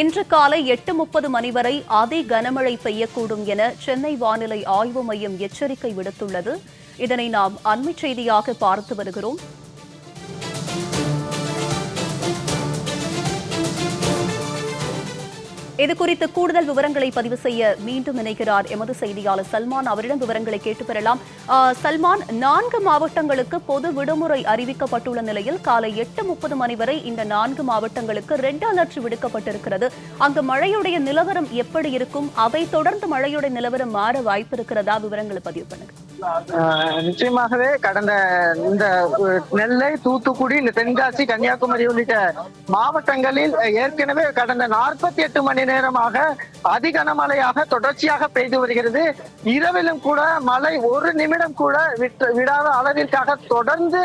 இன்று காலை எட்டு முப்பது மணி வரை அதி கனமழை பெய்யக்கூடும் என சென்னை வானிலை ஆய்வு மையம் எச்சரிக்கை விடுத்துள்ளது. இதனை நாம் அண்மை செய்தியாக பார்த்து வருகிறோம். இது குறித்து கூடுதல் விவரங்களை பதிவு செய்ய மீண்டும் இணைகிறார் எமது செய்தியாளர் சல்மான். அவரிடம் விவரங்களை கேட்டு பெறலாம். சல்மான் நான்கு மாவட்டங்களுக்கு பொது விடுமுறை அறிவிக்கப்பட்டுள்ள நிலையில் காலை எட்டு முப்பது மணி வரை இந்த நான்கு மாவட்டங்களுக்கு ரெட் அலர்ட் விடுக்கப்பட்டிருக்கிறது. அங்கு மழையுடைய நிலவரம் எப்படி இருக்கும்? அதை தொடர்ந்து மழையுடைய நிலவரம் மாற வாய்ப்பு இருக்கிறதா? விவரங்களை பதிவு பண்ணுங்க. நிச்சயமாகவே கடந்த இந்த நெல்லை தூத்துக்குடி இந்த தென்காசி கன்னியாகுமரி உள்ளிட்ட மாவட்டங்களில் ஏற்கனவே கடந்த நாற்பத்தி எட்டு மணி நேரமாக அதிகனமழையாக தொடர்ச்சியாக பெய்து வருகிறது. இரவிலும் கூட மழை ஒரு நிமிடம் கூட விட்டு விடாத அளவிற்காக தொடர்ந்து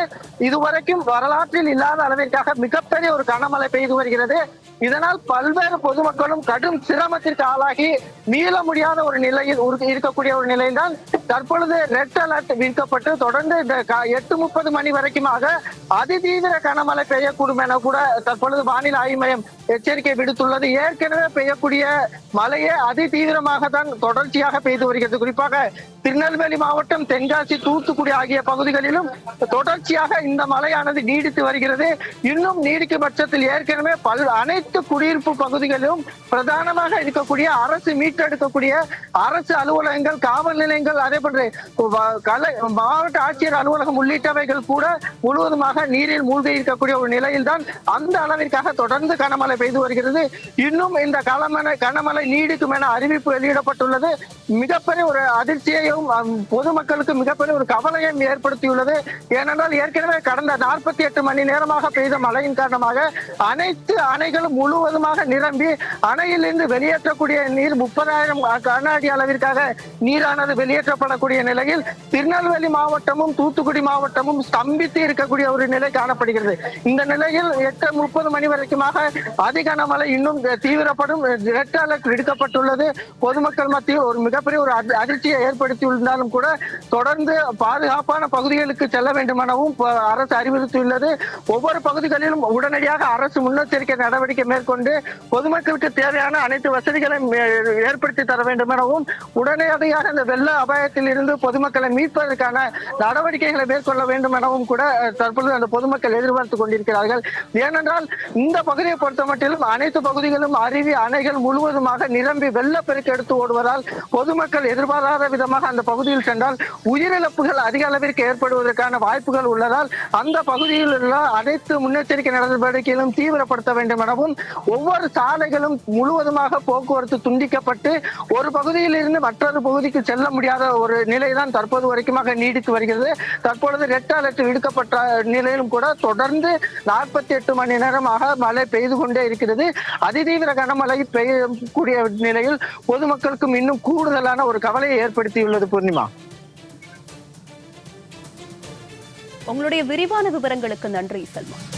இதுவரைக்கும் வரலாற்றில் இல்லாத அளவிற்காக மிகப்பெரிய ஒரு கனமழை பெய்து வருகிறது. இதனால் பல்வேறு பொதுமக்களும் கடும் சிரமத்திற்கு ஆளாகி மீள முடியாத ஒரு நிலையில் இருக்கக்கூடிய ஒரு நிலையில் தான் தற்பொழுது ரெட் அலர்ட் விற்கப்பட்டு தொடர்ந்து இந்த எட்டு முப்பது மணி வரைக்குமாக அதிதீவிர கனமழை பெய்யக்கூடும் என கூட தற்பொழுது வானிலை ஆய்வு மையம் எச்சரிக்கை விடுத்துள்ளது. ஏற்கனவே பெய்யக்கூடிய மழையே அதிதீவிரமாக தான் தொடர்ச்சியாக பெய்து வருகிறது. குறிப்பாக திருநெல்வேலி மாவட்டம் தென்காசி தூத்துக்குடி ஆகிய பகுதிகளிலும் தொடர்ச்சியாக இந்த மழையானது நீடித்து வருகிறது. இன்னும் நீடிக்கும் பட்சத்தில் ஏற்கனவே பல் அனைத்து குடியிருப்பு பகுதிகளிலும் பிரதானமாக இருக்கக்கூடிய அரசு மீட்டெடுக்கக்கூடிய அரசு அலுவலகங்கள் காவல் நிலையங்கள் அதே போன்று மாவட்ட ஆட்சியர் அலுவலகம் உள்ளிட்டவைகள் கூட முழுவதுமாக நீரில் மூழ்கி இருக்கக்கூடிய ஒரு நிலையில் தான் அந்த அளவிற்காக தொடர்ந்து கனமழை பெய்து வருகிறது. இன்னும் இந்த கனமழை கனமழை நீடிக்கும் என அறிவிப்பு வெளியிடப்பட்டுள்ளது. மிகப்பெரிய ஒரு அதிர்ச்சியையும் பொதுமக்களுக்கு மிகப்பெரிய ஒரு கவலையும் ஏற்படுத்தியுள்ளது. ஏனென்றால் ஏற்கனவே கடந்த நாற்பத்தி எட்டு மணி நேரமாக பெய்த மழையின் காரணமாக அனைத்து அணைகளும் முழுவதுமாக நிரம்பி அணையிலிருந்து வெளியேற்றக்கூடிய நீர் முப்பதாயிரம் கன அடி அளவிற்காக நீரானது காணப்படக்கூடிய நிலையில் திருநெல்வேலி மாவட்டமும் தூத்துக்குடி மாவட்டமும் ஸ்தம்பித்து இருக்கக்கூடிய ஒரு நிலை காணப்படுகிறது. இந்த நிலையில் எட்டு முப்பது மணி வரைக்குமாக அதிகனமழை இன்னும் தீவிரப்படும். ரெட் அலர்ட் விடுக்கப்பட்டுள்ளது. பொதுமக்கள் மத்தியில் ஒரு மிகப்பெரிய ஒரு அதிர்ச்சியை ஏற்படுத்தியிருந்தாலும் கூட தொடர்ந்து பாதுகாப்பான பகுதிகளுக்கு செல்ல வேண்டும் எனவும் அரசு அறிவுறுத்தியுள்ளது. ஒவ்வொரு பகுதிகளிலும் உடனடியாக அரசு முன்னெச்சரிக்கை நடவடிக்கை மேற்கொண்டு பொதுமக்களுக்கு தேவையான அனைத்து வசதிகளையும் ஏற்படுத்தி தர வேண்டும் எனவும் உடனடியாக இந்த வெள்ள அபாயத்தை இருந்து பொதுமக்களை மீட்பதற்கான நடவடிக்கைகளை மேற்கொள்ள வேண்டும் எனவும் கூட தற்பொழுது அந்த பொதுமக்கள் எதிர்பார்த்து கொண்டிருக்கிறார்கள். ஏனென்றால் இந்த பகுதியை பொறுத்த மட்டிலும் அனைத்து பகுதிகளும் அருவி அணைகள் முழுவதுமாக நிரம்பி வெள்ளப்பெருக்கு எடுத்து ஓடுவதால் பொதுமக்கள் எதிர்பாராத விதமாக அந்த பகுதியில் சென்றால் உயிரிழப்புகள் அதிக அளவிற்கு ஏற்படுவதற்கான வாய்ப்புகள் உள்ளதால் அந்த பகுதியில் உள்ள அனைத்து முன்னெச்சரிக்கை நடவடிக்கைகளும் தீவிரப்படுத்த வேண்டும் எனவும் ஒவ்வொரு சாலைகளும் முழுவதுமாக போக்குவரத்து துண்டிக்கப்பட்டு ஒரு பகுதியில் இருந்து மற்றொரு பகுதிக்கு செல்ல முடியாத ஒரு நிலை தான் தற்போது வரைக்குமாக நீடித்து வருகிறது. தற்பொழுது ரெட் அலர்ட் விடுக்கப்பட்ட நிலையிலும் கூட தொடர்ந்து நாற்பத்தி எட்டு மணி நேரமாக மழை பெய்து கொண்டே இருக்கிறது. அதிதீவிர கனமழை பெய்யக்கூடிய நிலையில் பொதுமக்களுக்கும் இன்னும் கூடுதலான ஒரு கவலையை ஏற்படுத்தியுள்ளது பூர்ணிமா. உங்களுடைய விரிவான விவரங்களுக்கு நன்றி சல்மான்